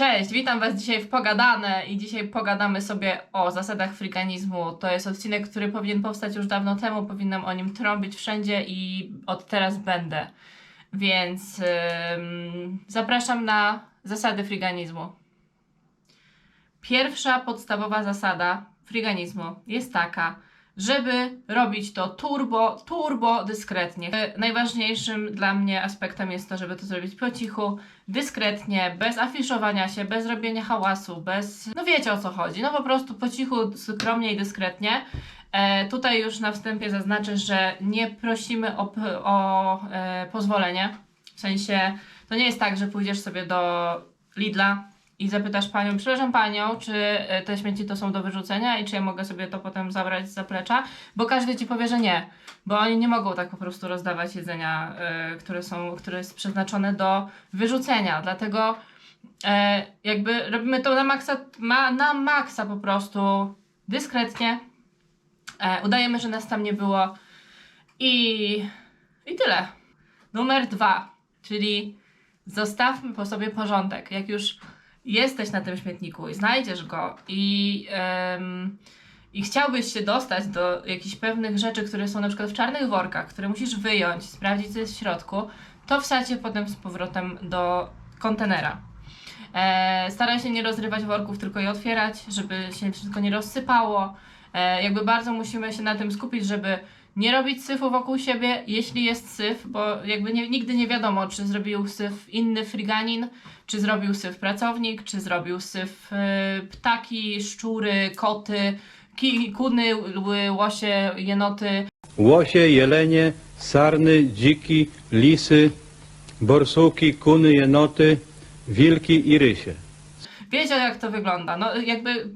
Cześć, witam Was dzisiaj w Pogadane i dzisiaj pogadamy sobie o zasadach friganizmu. To jest odcinek, który powinien powstać już dawno temu, powinnam o nim trąbić wszędzie i od teraz będę. Więc ym, zapraszam na zasady friganizmu. Pierwsza podstawowa zasada friganizmu jest taka, żeby robić to turbo, turbo dyskretnie. E, Najważniejszym dla mnie aspektem jest to, żeby to zrobić po cichu, dyskretnie, bez afiszowania się, bez robienia hałasu, bez. No wiecie o co chodzi. No po prostu po cichu, skromnie i dyskretnie. E, tutaj już na wstępie zaznaczę, że nie prosimy o, o e, pozwolenie. W sensie, to nie jest tak, że pójdziesz sobie do Lidla i zapytasz panią, przepraszam panią, czy e, te śmieci to są do wyrzucenia i czy ja mogę sobie to potem zabrać z zaplecza, bo każdy ci powie, że nie, bo oni nie mogą tak po prostu rozdawać jedzenia, e, które, są, które jest przeznaczone do wyrzucenia, dlatego e, jakby robimy to na maksa, ma, na maksa po prostu, dyskretnie, e, udajemy, że nas tam nie było i, i tyle. Numer dwa, czyli zostawmy po sobie porządek. Jak już jesteś na tym śmietniku i znajdziesz go i, i chciałbyś się dostać do jakichś pewnych rzeczy, które są na przykład w czarnych workach, które musisz wyjąć, sprawdzić co jest w środku, to wsadź je potem z powrotem do kontenera. E, staraj się nie rozrywać worków, tylko je otwierać, żeby się wszystko nie rozsypało. E, jakby bardzo musimy się na tym skupić, żeby nie robić syfu wokół siebie, jeśli jest syf, bo jakby nie, nigdy nie wiadomo, czy zrobił syf inny friganin, czy zrobił syf pracownik, czy zrobił syf y, ptaki, szczury, koty, ki, kuny, łosie, jenoty. Łosie, jelenie, sarny, dziki, lisy, borsuki, kuny, jenoty, wilki i rysie. Wiecie jak to wygląda. No jakby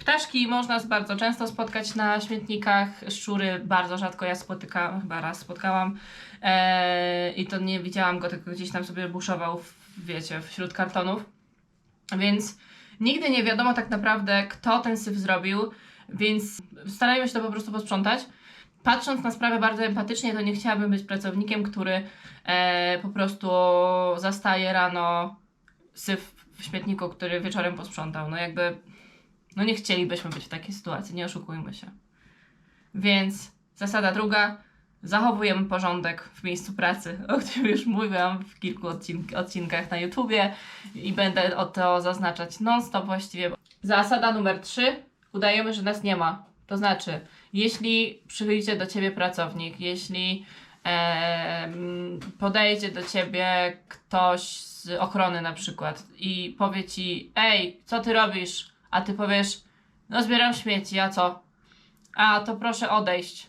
ptaszki można bardzo często spotkać na śmietnikach, szczury bardzo rzadko ja spotykałam, chyba raz spotkałam eee, i to nie widziałam go, tylko gdzieś tam sobie buszował, w, wiecie, wśród kartonów. Więc nigdy nie wiadomo tak naprawdę, kto ten syf zrobił, więc starajmy się to po prostu posprzątać. Patrząc na sprawę bardzo empatycznie, to nie chciałabym być pracownikiem, który e, po prostu zastaje rano syf w śmietniku, który wieczorem posprzątał. No jakby, no nie chcielibyśmy być w takiej sytuacji, nie oszukujmy się. Więc zasada druga, zachowujemy porządek w miejscu pracy, o którym już mówiłam w kilku odcink- odcinkach na YouTubie i będę o to zaznaczać non-stop właściwie. Zasada numer trzy, udajemy, że nas nie ma. To znaczy, jeśli przyjdzie do ciebie pracownik, jeśli podejdzie do ciebie ktoś z ochrony na przykład i powie ci, ej, co ty robisz? A ty powiesz, no zbieram śmieci, a co? A, to proszę odejść.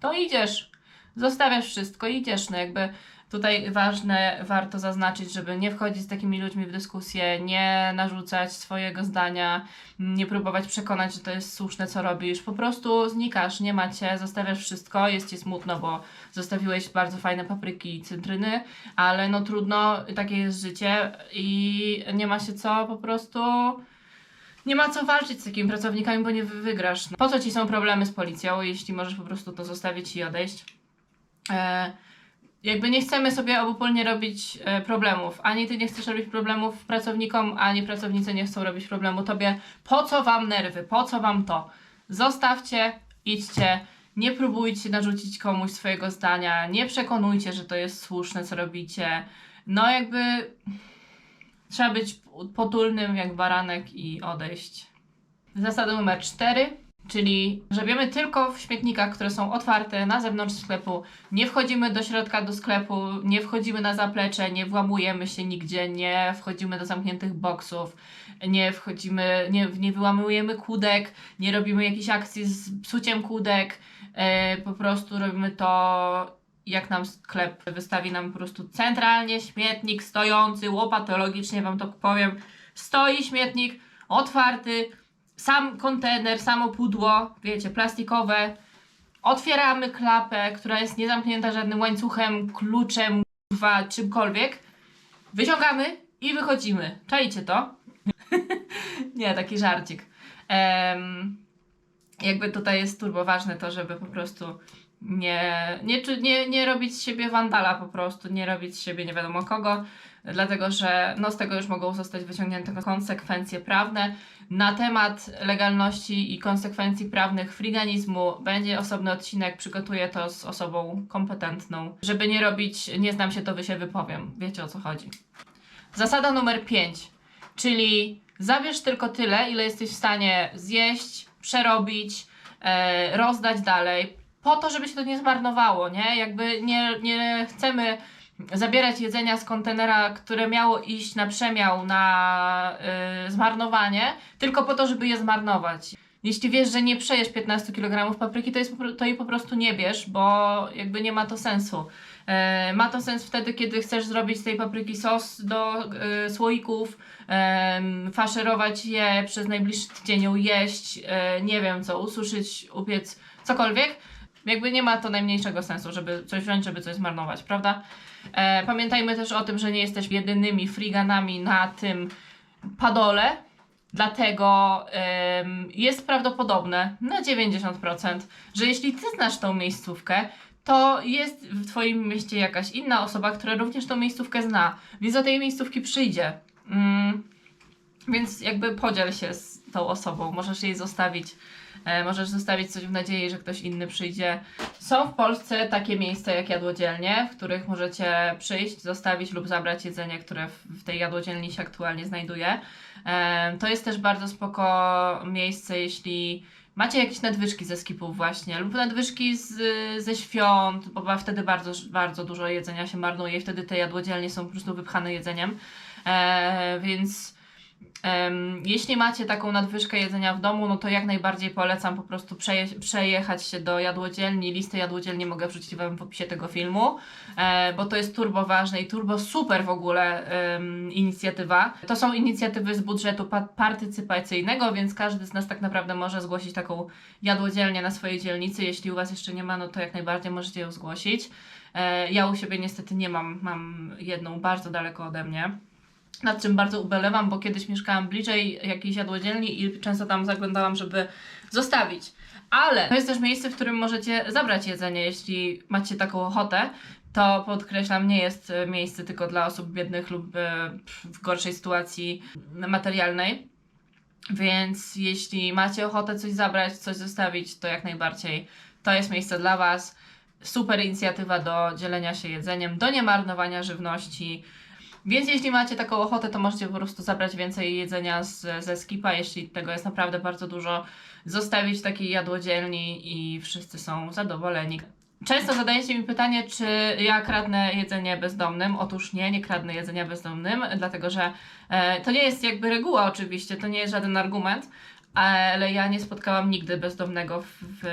To idziesz. Zostawiasz wszystko idziesz. No jakby tutaj ważne, warto zaznaczyć, żeby nie wchodzić z takimi ludźmi w dyskusję, nie narzucać swojego zdania, nie próbować przekonać, że to jest słuszne, co robisz. Po prostu znikasz, nie macie, zostawiasz wszystko, jest ci smutno, bo zostawiłeś bardzo fajne papryki i cytryny, ale no trudno, takie jest życie i nie ma się co po prostu. Nie ma co walczyć z takimi pracownikami, bo nie wy- wygrasz. Po co ci są problemy z policją, jeśli możesz po prostu to zostawić i odejść? E, jakby nie chcemy sobie obopólnie robić e, problemów. Ani ty nie chcesz robić problemów pracownikom, ani pracownicy nie chcą robić problemu tobie. Po co wam nerwy? Po co wam to? Zostawcie, idźcie. Nie próbujcie narzucić komuś swojego zdania. Nie przekonujcie, że to jest słuszne, co robicie. No jakby trzeba być potulnym jak baranek i odejść. Zasada numer cztery, czyli grzebiemy tylko w śmietnikach, które są otwarte na zewnątrz sklepu. Nie wchodzimy do środka do sklepu, nie wchodzimy na zaplecze, nie włamujemy się nigdzie, nie wchodzimy do zamkniętych boksów, nie wchodzimy, nie, nie wyłamujemy kłódek, nie robimy jakichś akcji z psuciem kłódek. E, po prostu robimy to jak nam sklep wystawi nam po prostu centralnie śmietnik stojący, łopatologicznie wam to powiem, stoi śmietnik otwarty, sam kontener, samo pudło, wiecie, plastikowe. Otwieramy klapę, która jest niezamknięta żadnym łańcuchem, kluczem, kurwa, czymkolwiek. Wyciągamy i wychodzimy. Czajcie to? Nie, taki żarcik. Em, jakby tutaj jest turbo ważne to, żeby po prostu nie, nie, nie, nie robić z siebie wandala po prostu, nie robić z siebie nie wiadomo kogo, dlatego że no, z tego już mogą zostać wyciągnięte konsekwencje prawne. Na temat legalności i konsekwencji prawnych friganizmu będzie osobny odcinek, przygotuję to z osobą kompetentną. Żeby nie robić, nie znam się, to wy się wypowiem. Wiecie o co chodzi. Zasada numer 5, czyli zabierz tylko tyle, ile jesteś w stanie zjeść, przerobić, e, rozdać dalej, po to, żeby się to nie zmarnowało, nie? Jakby nie, nie chcemy zabierać jedzenia z kontenera, które miało iść na przemiał, na y, zmarnowanie, tylko po to, żeby je zmarnować. Jeśli wiesz, że nie przejesz 15 kg papryki, to, jest, to jej po prostu nie bierz, bo jakby nie ma to sensu. E, ma to sens wtedy, kiedy chcesz zrobić z tej papryki sos do e, słoików, faszerować je przez najbliższy tydzień, jeść, nie wiem co, ususzyć, upiec, cokolwiek. Jakby nie ma to najmniejszego sensu, żeby coś wziąć, żeby coś zmarnować, prawda? E, pamiętajmy też o tym, że nie jesteśmy jedynymi friganami na tym padole, dlatego em, jest prawdopodobne na 90%, że jeśli ty znasz tą miejscówkę, to jest w twoim mieście jakaś inna osoba, która również tą miejscówkę zna, więc do tej miejscówki przyjdzie. Mm, więc jakby podziel się z tą osobą, możesz jej zostawić, e, możesz zostawić coś w nadziei, że ktoś inny przyjdzie. Są w Polsce takie miejsca jak jadłodzielnie, w których możecie przyjść, zostawić lub zabrać jedzenie, które w, tej jadłodzielni się aktualnie znajduje. E, to jest też bardzo spoko miejsce, jeśli macie jakieś nadwyżki ze skipów właśnie, lub nadwyżki z, ze świąt, bo wtedy bardzo, bardzo dużo jedzenia się marnuje i wtedy te jadłodzielnie są po prostu wypchane jedzeniem. E, więc jeśli macie taką nadwyżkę jedzenia w domu, no to jak najbardziej polecam po prostu przeje, przejechać się do jadłodzielni. Listę jadłodzielni mogę wrzucić Wam w opisie tego filmu, e, bo to jest turbo ważne i turbo super w ogóle inicjatywa. To są inicjatywy z budżetu pa- partycypacyjnego, więc każdy z nas tak naprawdę może zgłosić taką jadłodzielnię na swojej dzielnicy. Jeśli u Was jeszcze nie ma, no to jak najbardziej możecie ją zgłosić. E, ja u siebie niestety nie mam, mam jedną bardzo daleko ode mnie nad czym bardzo ubolewam, bo kiedyś mieszkałam bliżej jakiejś jadłodzielni i często tam zaglądałam, żeby zostawić. Ale to jest też miejsce, w którym możecie zabrać jedzenie, jeśli macie taką ochotę. To podkreślam, nie jest e, miejsce tylko dla osób biednych lub e, w gorszej sytuacji materialnej. Więc jeśli macie ochotę coś zabrać, coś zostawić, to jak najbardziej to jest miejsce dla Was. Super inicjatywa do dzielenia się jedzeniem, do niemarnowania żywności. Więc jeśli macie taką ochotę, to możecie po prostu zabrać więcej jedzenia z, ze skipa, jeśli tego jest naprawdę bardzo dużo, zostawić takiej jadłodzielni i wszyscy są zadowoleni. Często zadajecie mi pytanie, czy ja kradnę jedzenie bezdomnym. Otóż nie, nie kradnę jedzenia bezdomnym, dlatego że e, to nie jest jakby reguła oczywiście, to nie jest żaden argument, ale ja nie spotkałam nigdy bezdomnego w, w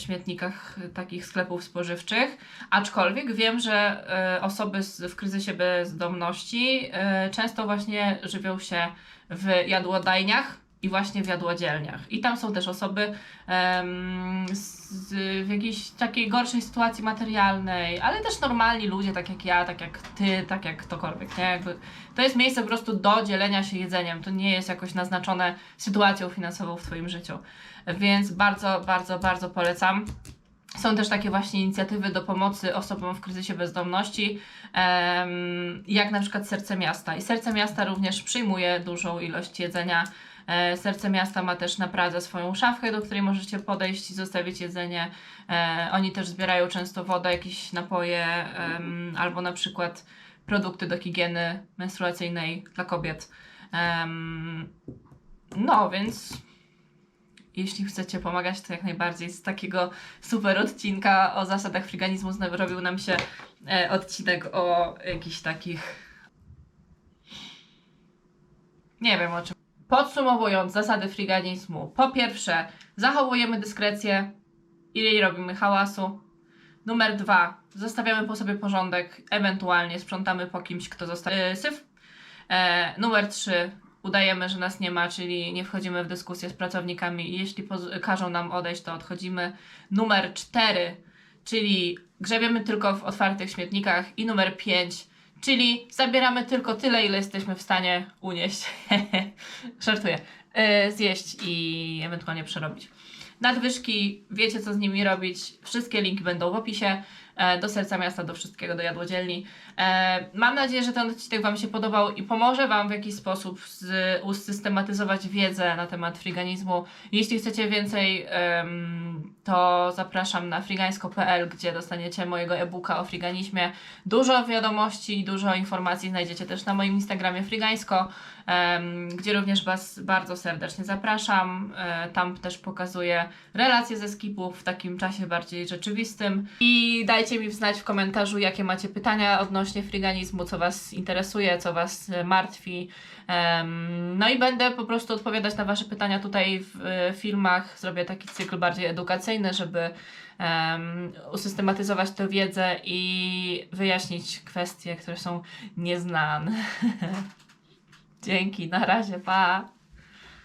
śmietnikach takich sklepów spożywczych. Aczkolwiek wiem, że e, osoby z, w kryzysie bezdomności e, często właśnie żywią się w jadłodajniach i właśnie w jadłodzielniach. I tam są też osoby z, w jakiejś takiej gorszej sytuacji materialnej, ale też normalni ludzie, tak jak ja, tak jak ty, tak jak ktokolwiek, nie? Jakby to jest miejsce po prostu do dzielenia się jedzeniem. To nie jest jakoś naznaczone sytuacją finansową w twoim życiu. Więc bardzo, bardzo, bardzo polecam. Są też takie właśnie inicjatywy do pomocy osobom w kryzysie bezdomności, jak na przykład Serce Miasta. I Serce Miasta również przyjmuje dużą ilość jedzenia. E, Serce Miasta ma też na Pradze swoją szafkę, do której możecie podejść i zostawić jedzenie. E, oni też zbierają często wodę, jakieś napoje albo na przykład produkty do higieny menstruacyjnej dla kobiet. No, więc jeśli chcecie pomagać, to jak najbardziej z takiego super odcinka o zasadach friganizmu znowu robił nam się e, odcinek o jakichś takich. Nie wiem o czym. Podsumowując zasady friganizmu. Po pierwsze, zachowujemy dyskrecję i robimy hałasu. Numer dwa, zostawiamy po sobie porządek, ewentualnie sprzątamy po kimś, kto zostawił e, syf. E, numer trzy, udajemy, że nas nie ma, czyli nie wchodzimy w dyskusję z pracownikami i jeśli każą nam odejść, to odchodzimy. Numer 4, czyli grzebiemy tylko w otwartych śmietnikach i numer 5, czyli zabieramy tylko tyle, ile jesteśmy w stanie unieść. Żartuję. Yy, zjeść i ewentualnie przerobić. Nadwyżki, wiecie co z nimi robić. Wszystkie linki będą w opisie. E, do serca miasta, do wszystkiego, do jadłodzielni. E, mam nadzieję, że ten odcinek Wam się podobał i pomoże Wam w jakiś sposób z, usystematyzować wiedzę na temat friganizmu. Jeśli chcecie więcej, to zapraszam na frigańsko.pl, gdzie dostaniecie mojego e-booka o friganizmie. Dużo wiadomości i dużo informacji znajdziecie też na moim Instagramie frigańsko, gdzie również Was bardzo serdecznie zapraszam. E, tam też pokazuję relacje ze skipów w takim czasie bardziej rzeczywistym. I dajcie mi znać w komentarzu, jakie macie pytania odnośnie friganizmu, co Was interesuje, co Was e, martwi. No i będę po prostu odpowiadać na Wasze pytania tutaj w e, filmach. Zrobię taki cykl bardziej edukacyjny, żeby em, usystematyzować tę wiedzę i wyjaśnić kwestie, które są nieznane. Dzięki, na razie, pa!